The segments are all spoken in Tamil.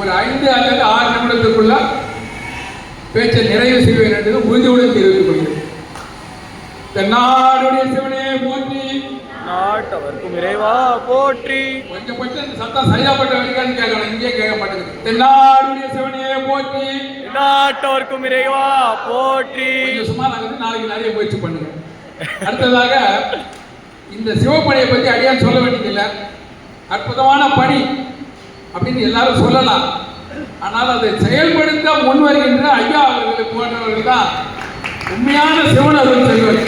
ஒரு ஐந்து அல்லது ஆறு நிமிடத்துக்குள்ள பேச்சை நிறைவு செய்வேன் என்று உறுதியுடன் தெரிவித்துக் கொள்கிறேன். தென்னாடுடைய சிவனே போற்றி. நாட்டவர்க்கும் இறைவா போற்றி. கொஞ்சம் கொஞ்சம் சத்தம் சரியாப்பட்ட வரைக்கும் கேட்கணும். இங்கே கேட்க மாட்டேங்குது. தென்னாடுடைய சிவனே போற்றி. நாட்டவர்க்கும் இறைவா போற்றி. சும்மா நாங்கள் நாளைக்கு நிறைய முயற்சி பண்ணுங்க அடுத்ததாக இந்த சிவப்பணியை பற்றி அடியான் சொல்ல வேண்டியதில்லை. அற்புதமான பணி. அப்படின்னு எல்லாரும் சொல்லலாம். ஆனால் அதை செயல்படுத்த முன் வருகின்ற ஐயா அவர்களை போன்றவர்கள் தான் உண்மையான சிவனர்கள் செல்வர்.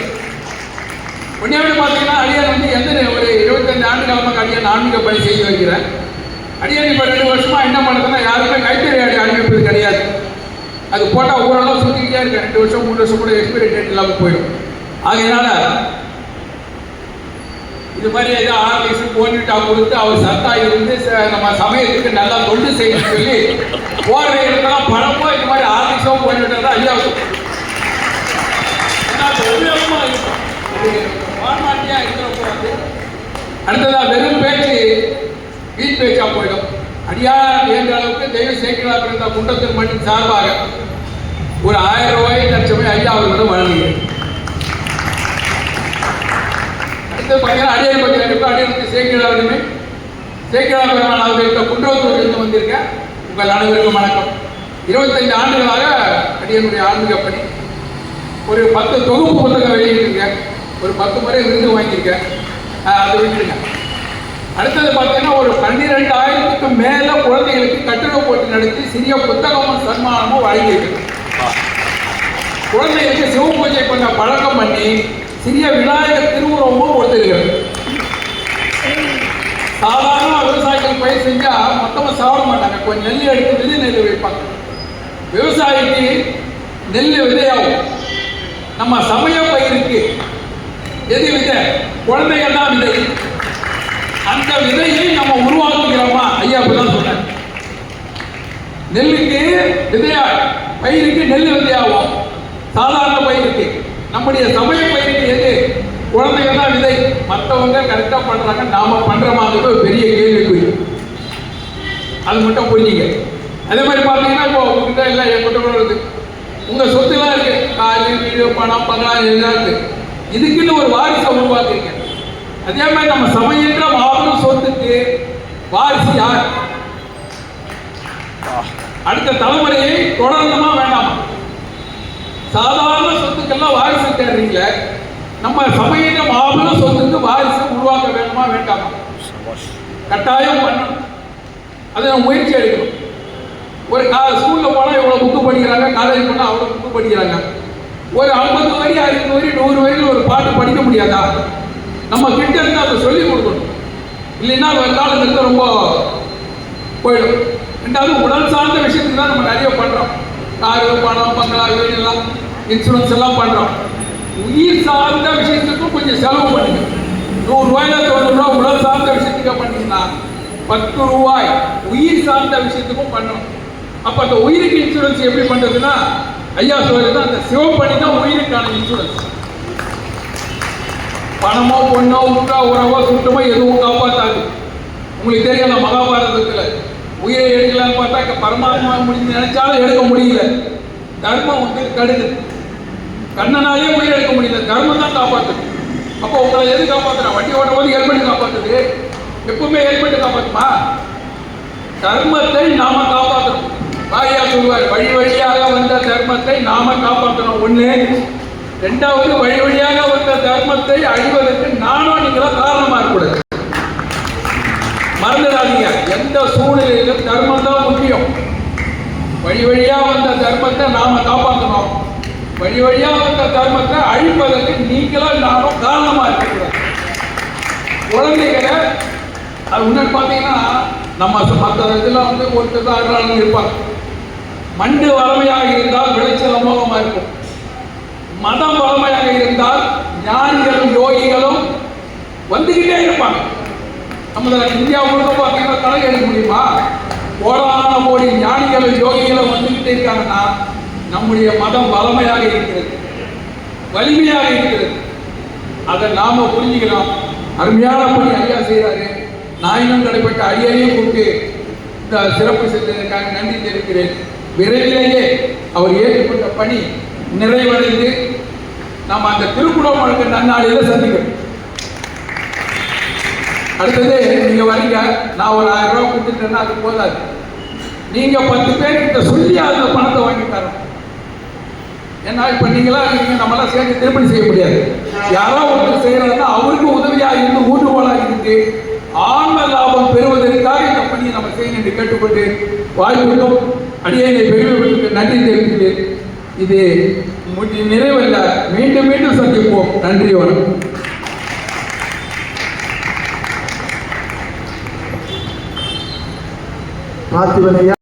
உண்மையாவே பார்த்தீங்கன்னா அடியார் வந்து எந்த ஒரு இருபத்தஞ்சு ஆண்டு காலமாக அடியார் ஆன்மீக பணி செய்து வருகிறேன் அடியார் இப்போ ரெண்டு வருஷமாக என்ன பண்ணுறதுன்னா யாருமே கைத்தறி அடி அனுப்பிப்பது கிடையாது. அது போட்டால் ஊரெல்லாம் சுற்றிக்கிட்டே இருக்கு. ரெண்டு வருஷம் மூணு வருஷம் கூட எக்ஸ்பைரி டேட் இல்லாமல் போயிடும். ஆகையினால இது மாதிரி ஏதோ ஆர்கனைஸ் போனிட்டா கொடுத்து அவர் சத்தா இருந்து நம்ம சமயத்துக்கு நல்லா தொண்டு செய்யணும்னு சொல்லி போடுற இடத்தெல்லாம் பணமோ இது மாதிரி ஆர்கனைஸோ போனிட்டா தான் ஐயா அடுத்ததா வெறும் பேச்சு வீண் பேச்சா போயிடும். அடியா என்ற அளவுக்கு தெய்வ சேர்க்கிறார் என்ற குண்டத்தின் மண்ணின் சார்பாக ஒரு ஆயிரம் ரூபாய் லட்சமே ஐயா அவர்களிடம் வழங்குகிறேன். அடுத்து பார்த்தீங்கன்னா அடியன் பற்றி கண்டிப்பாக அடியனுக்கு சேர்க்கிறாருமே சேர்க்கிறார் பெருமாள் அவர்களுக்கு குன்றத்தூரிலிருந்து வந்திருக்கேன். உங்கள் அனைவருக்கும் வணக்கம். இருபத்தைந்து ஆண்டுகளாக அடியனுடைய ஆன்மீக பணி. ஒரு பத்து தொகுப்பு புத்தகம் வெளியிட்டிருக்கேன். ஒரு பத்து முறை விருது வாங்கியிருக்கேன். அதை அது விட்டுருங்க. அடுத்தது பார்த்தீங்கன்னா ஒரு பன்னிரெண்டு ஆயிரத்துக்கு மேலே குழந்தைகளுக்கு கட்டுரை போட்டு நடத்தி சிறிய புத்தகமும் சன்மானமும் வழங்கியிருக்கிறேன் குழந்தைகளுக்கு சிவ பூஜை பண்ண பழக்கம் பண்ணி சிறிய விநாயகர் திருவுருவமும் கொடுத்திருக்கிறது. சாதாரண விவசாயிகள் பயிர் செஞ்சா மொத்தமாக சாப்பிட மாட்டாங்க. கொஞ்சம் நெல் எடுத்து விதை நெல் வைப்பாங்க விவசாயிக்கு நெல் விதையாகும். நம்ம சமய பயிருக்கு எது விதை? குழந்தைகள் தான் விதை. அந்த விதையை நம்ம உருவாக்குகிறோமா? ஐயா அப்படிதான் சொன்னார் நெல்லுக்கு விதையா பயிருக்கு நெல் விதையாகும். சாதாரண பயிருக்கு. நம்முடைய சமய பயிருக்கு எது? குழந்தைகள் தான் விதை. மற்றவங்க கரெக்டாக பண்றாங்க. நாம மாதிரி ஒரு பெரிய கேள்விக்குறி அது மட்டும் புரிஞ்சுங்க. அதே மாதிரி பார்த்தீங்கன்னா இப்போ உங்ககிட்ட எல்லாம் என்கிட்ட கூட இருக்குது உங்கள் சொத்துலாம் இருக்கு. காரு வீடு பணம் பங்களாம் எல்லாம் இருக்கு. இதுக்குன்னு ஒரு வாரிசை உருவாக்குறீங்க அதே மாதிரி நம்ம சமையன்ற மாபெரும் சொத்துக்கு வாரிசு யார்? அடுத்த தலைமுறையை தொடரணுமா வேண்டாமா? சாதாரண சொத்துக்கெல்லாம் வாரிசு தேடுறீங்கள நம்ம சமையன்ற மாபெரும் சொத்துக்கு வாரிசு உருவாக்க வேண்டுமா வேண்டாமா? கட்டாயம் பண்ணணும். அதை நம்ம முயற்சி எடுக்கணும். ஒரு கா ஸ்கூலில் போனால் இவ்வளோ புக்கு படிக்கிறாங்க காலேஜ் போனால் அவ்வளோ புக்கு படிக்கிறாங்க. ஒரு ஐம்பது வரி அறுபது வரி நூறு வரியில் ஒரு பாட்டு படிக்க முடியாதா? நம்ம கிட்ட இருந்து அதை சொல்லிக் கொடுக்கணும். இல்லைன்னா வருங்காலங்களுக்கு ரொம்ப போயிடும். ரெண்டாவது உடல் சார்ந்த விஷயத்துக்கு தான் நம்ம நிறைய பண்ணுறோம் காரு பணம் பங்களா வீடு எல்லாம். இன்சூரன்ஸ் எல்லாம் பண்ணுறோம் உயிர் சார்ந்த விஷயத்துக்கும் கொஞ்சம் செலவு பண்ணுங்க. நூறு ரூபாயில தொண்ணூறு உடல் சார்ந்த விஷயத்துக்கு பண்ணீங்கன்னா பத்து ரூபாய் உயிர் சார்ந்த விஷயத்துக்கும் பண்ணணும் அப்போ அந்த உயிருக்கு இன்சூரன்ஸ் எப்படி பண்ணுறதுன்னா ஐயா சொல்றது அந்த சிவப்பணி தான் உயிருக்கான இன்சூரன்ஸ் பணமோ பொண்ணோ உற்றா உறவோ சுத்தமோ எதுவும் காப்பாற்றாது உங்களுக்கு தெரியல மகாபாரதத்தில் உயிரை எடுக்கலாம்னு பார்த்தா பரமாத்மா முடிஞ்சு நினைச்சாலும் எடுக்க முடியல. தர்மம் வந்து கடுது கண்ணனாலே உயிர் எடுக்க முடியல. தர்மம் தான் காப்பாற்றுது அப்போ உங்களை எது காப்பாத்துறா வண்டி ஓட்டும் போது ஹெல்மெட் காப்பாற்றுது எப்பவுமே ஹெல்மெட் காப்பாற்றுமா தர்மத்தை நாம காப்பாற்றணும் வாரியா சொல்வார் வழி வழியாக வந்த தர்மத்தை நாம காப்பாற்றணும் ஒண்ணு. ரெண்டாவது வழி வழியாக வந்த தர்மத்தை அழிவதற்கு நானும் நீங்களும் காரணமாக இருக்கக்கூடாது. மறந்துடாதீங்க. எந்த சூழ்நிலையிலும் தர்மம் தான் முக்கியம். வழி வழியா வந்த தர்மத்தை நாம காப்பாற்றணும் வழி வழியா வந்த தர்மத்தை அழிப்பதற்கு நீங்களும் நானும் காரணமா இருக்கிறோம் குழந்தைகளை அது முன்னாடி பார்த்தீங்கன்னா நம்ம மற்ற இதில் வந்து ஒருத்தர் தான் அறுறாங்க இருப்பாங்க மண்டு வளமையாக இருந்தால் விளைச்சல் அமோகமாக இருக்கும். மதம் வளமையாக இருந்தால் ஞானிகளும் யோகிகளும் வந்துக்கிட்டே இருப்பாங்க. நம்ம இந்தியா முழுக்க பார்த்தீங்கன்னா தலை எடுக்க முடியுமா? கோடான கோடி ஞானிகளும் யோகிகளும் வந்துக்கிட்டே இருக்காங்கன்னா நம்முடைய மதம் வளமையாக இருக்கிறது. வலிமையாக இருக்கிறது. அதை நாம புரிஞ்சுக்கலாம். அருமையான பணி ஐயா செய்கிறாரு நாயினும் கடைப்பட்ட ஐயாவையும் கூப்பிட்டு இந்த சிறப்பு செஞ்சதற்காக நன்றி தெரிவிக்கிறேன். விரைவிலேயே அவர் ஏற்றுக்கொண்ட பணி நிறைவடைந்து நாம் அந்த திருக்குடமுழுக்கு நன்னாளில் சந்திக்கிறோம் அடுத்தது நீங்க வரீங்க. நான் ஒரு ஆயிரம் ரூபாய் கொடுத்துட்டேன்னா அது போதாது. நீங்க பத்து பேர்கிட்ட சொல்லி அந்த பணத்தை வாங்கி தரணும். ஏன்னா இப்போ நீங்களா இருக்கீங்க நம்மளாம் சேர்ந்து திருப்பணி செய்ய முடியாது. யாரோ ஒருத்தர் செய்யறாங்கன்னா அவருக்கு உதவியாக இருந்து ஊட்டுகோலா இருந்து ஆன்ம லாபம் பெறுவதற்காக இந்த பணியை நம்ம செய்யணும் என்று கேட்டுக்கொண்டு வாய்ப்புக்கும் அடியனை பெருமைகளுக்கு நன்றி தெரிவித்து இது முடி- நிறைவல்ல. மீண்டும் மீண்டும் சந்திப்போம். நன்றி வணக்கம். பார்த்திபனையா